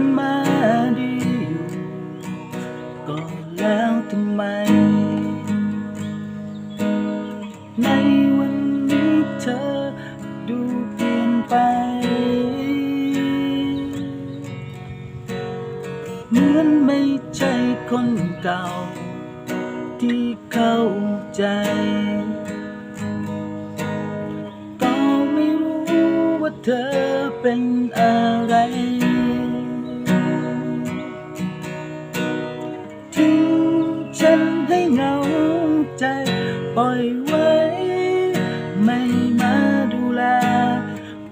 กันมาดีอยู่ก็แล้วทำไม ในวันนี้เธอดูเปลี่ยนไป เหมือนไม่ใช่คนเก่า ที่เข้าใจ ล่อยไว้ ไม่มาดูแล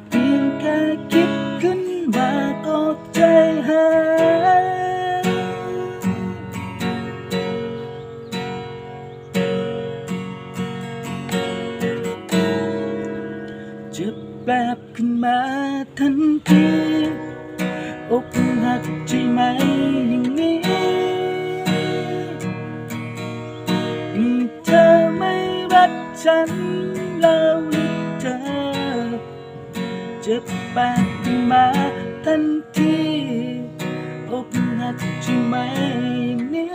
เพียงแค่คิดขึ้นมาก็ใจหายเจ็บแบบขึ้นมาทันทีอกหักใช่ไหม ฉันแล้วหรือเธอเจ็บแบบขึ้นมาทันทีอกหักใช่ไหมนี้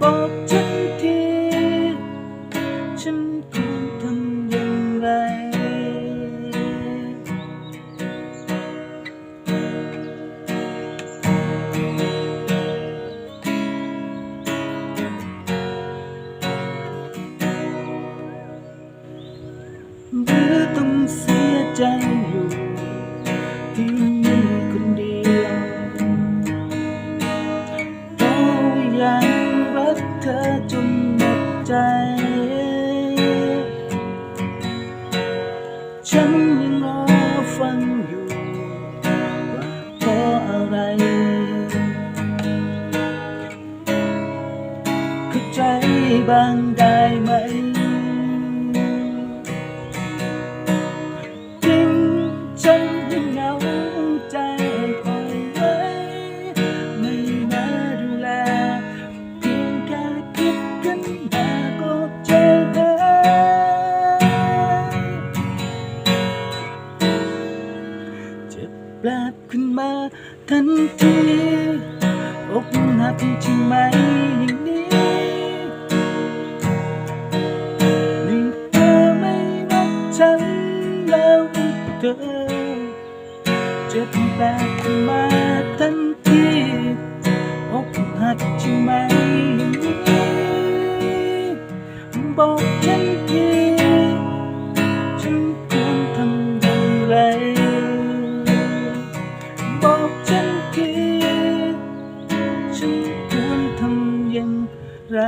บอก หรือต้องเสียใจอยู่ที่นี่คนเดียวเพราะว่ายังรักเธอจนหมดใจ ฉันยังรอฟังอยู่ ว่าเพราะอะไรเข้าใจบ้างได้ไหม ปลาบขึ้นมาทันทีอกหักใช่ไหมอย่างนี้นี่เธอไม่รักฉันแล้วเธอจะบแปลบขึ้นมาทันทีอกหักใช่ไหม ควรทำอย่างไร